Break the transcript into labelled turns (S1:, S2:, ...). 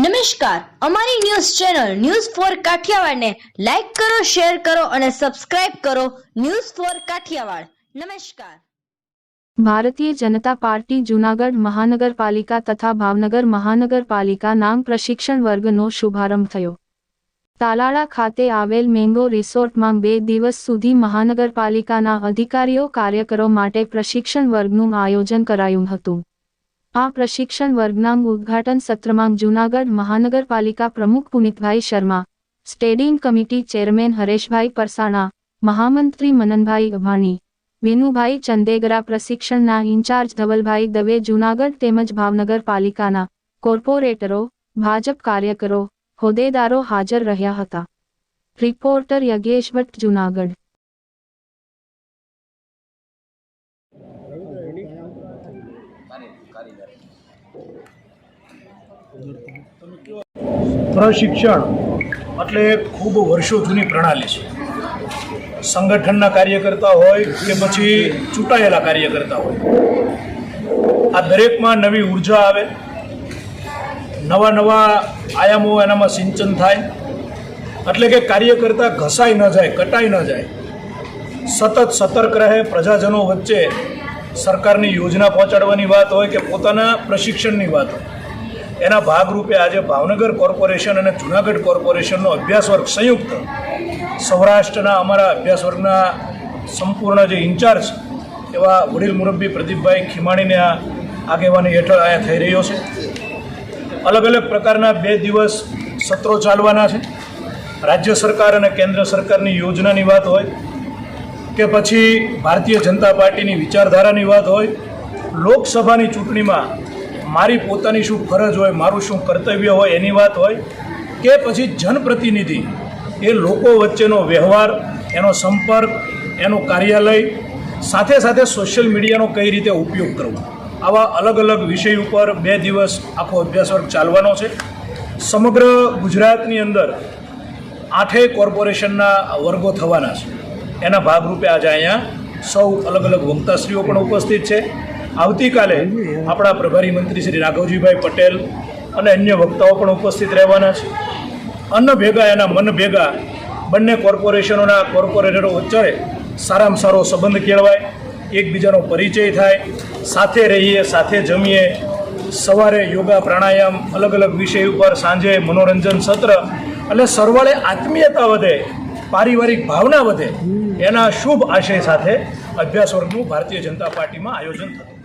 S1: નમસ્કાર. અમારી news channel news four કાઠિયાવાડને લાઈક કરો, શેર કરો અને સબસ્ક્રાઇબ કરો ન્યૂઝ ફોર કાઠિયાવાડ. નમસ્કાર.
S2: ભારતીય જનતા પાર્ટી જૂનાગઢ મહાનગરપાલિકા તથા ભાવનગર મહાનગરપાલિકા નામ પ્રશિક્ષણ વર્ગનો શુભારંભ થયો. તાલાળા ખાતે આવેલ મેંગો રિસોર્ટમાં બે દિવસ સુધી મહાનગરપાલિકાના અધિકારીઓ કાર્યકરો માટે પ્રશિક્ષણ વર્ગનું આયોજન કરાયું હતું. આ પ્રશિક્ષણ વર્ગના ઉદ્ઘાટન સત્રમાં જૂનાગઢ મહાનગરપાલિકા પ્રમુખ Punitbhai Sharma standing committee chairman Hareshbhai Parsana, મહામંત્રી મનનભાઈ અભાણી, વિનુભાઈ ચંદેગરા પ્રશિક્ષણના ઇન્ચાર્જ ધવલભાઈ દવે જૂનાગઢ તેમજ ભાવનગર પાલિકાના કોર્પોરેટરો, ભાજપ કાર્યકરો, હોદ્દેદારો હાજર રહ્યા હતા. રિપોર્ટર યજ્ઞેશ ભટ્ટ, જૂનાગઢ.
S3: પ્રશિક્ષણ એટલે ખૂબ વર્ષો જૂની પ્રણાલી છે. સંગઠનના કાર્યકર્તા હોય કે પછી ચૂંટાયેલા કાર્યકર્તા હોય. આ દરેકમાં નવી ઊર્જા આવે. નવા નવા આયામો એનામાં સિંચન થાય. એટલે કે કાર્યકર્તા ઘસાઈ ન જાય, કટાઈ ન જાય. સતત સતર્ક રહે, પ્રજાજનો વચ્ચે સરકારની યોજના પહોંચાડવાની વાત હોય કે પોતાના પ્રશિક્ષણની વાત હોય, એના ભાગરૂપે આજે ભાવનગર કોર્પોરેશન અને જુનાગઢ કોર્પોરેશનનો અભ્યાસ વર્ગ સંયુક્ત સૌરાષ્ટ્રના અમારા અભ્યાસ વર્ગના સંપૂર્ણ જે ઇન્ચાર્જ એવા વડીલ મુરબ્બી પ્રદીપભાઈ ખીમાણીને આ આગેવાની હેઠળ અહીંયા થઈ રહ્યો છે. અલગ અલગ પ્રકારના બે દિવસ સત્રો ચાલવાના છે. રાજ્ય સરકાર અને કેન્દ્ર સરકારની યોજનાની વાત હોય કે પછી ભારતીય જનતા પાર્ટીની વિચારધારાની વાત હોય, લોકસભાની ચૂંટણીમાં મારી પોતાની શું ફરજ હોય, મારું શું કર્તવ્ય હોય એની વાત હોય, કે પછી જનપ્રતિનિધિ, એ લોકો વચ્ચેનો વ્યવહાર, એનો સંપર્ક, એનું કાર્યાલય, સાથે સાથે સોશિયલ મીડિયાનો કઈ રીતે ઉપયોગ કરવો. આવા અલગ અલગ વિષય ઉપર બે દિવસ આખો અભ્યાસ વર્ગ ચાલવાનો છે. સમગ્ર ગુજરાતની અંદર આઠેય કોર્પોરેશનના વર્ગો થવાના છે. એના ભાગરૂપે આજે અહીંયા સૌ અલગ અલગ વક્તાશ્રીઓ પણ ઉપસ્થિત છે. આવતીકાલે આપણા પ્રભારી મંત્રી શ્રી રાઘવજીભાઈ પટેલ અને અન્ય વક્તાઓ પણ ઉપસ્થિત રહેવાના છે. અન્ન ભેગા એના મન ભેગા બંને કોર્પોરેશનોના કોર્પોરેટરો વચ્ચે સારામાં સારો સંબંધ કેળવાય, એકબીજાનો પરિચય થાય, સાથે રહીએ, સાથે જમીએ, સવારે યોગા પ્રાણાયામ, અલગ અલગ વિષય ઉપર સાંજે મનોરંજન સત્ર, એટલે સરવાળે આત્મીયતા વધે, પારિવારિક ભાવના વધે એના શુભ આશય સાથે અભ્યાસ વર્ગનું ભારતીય જનતા પાર્ટીમાં આયોજન થતું.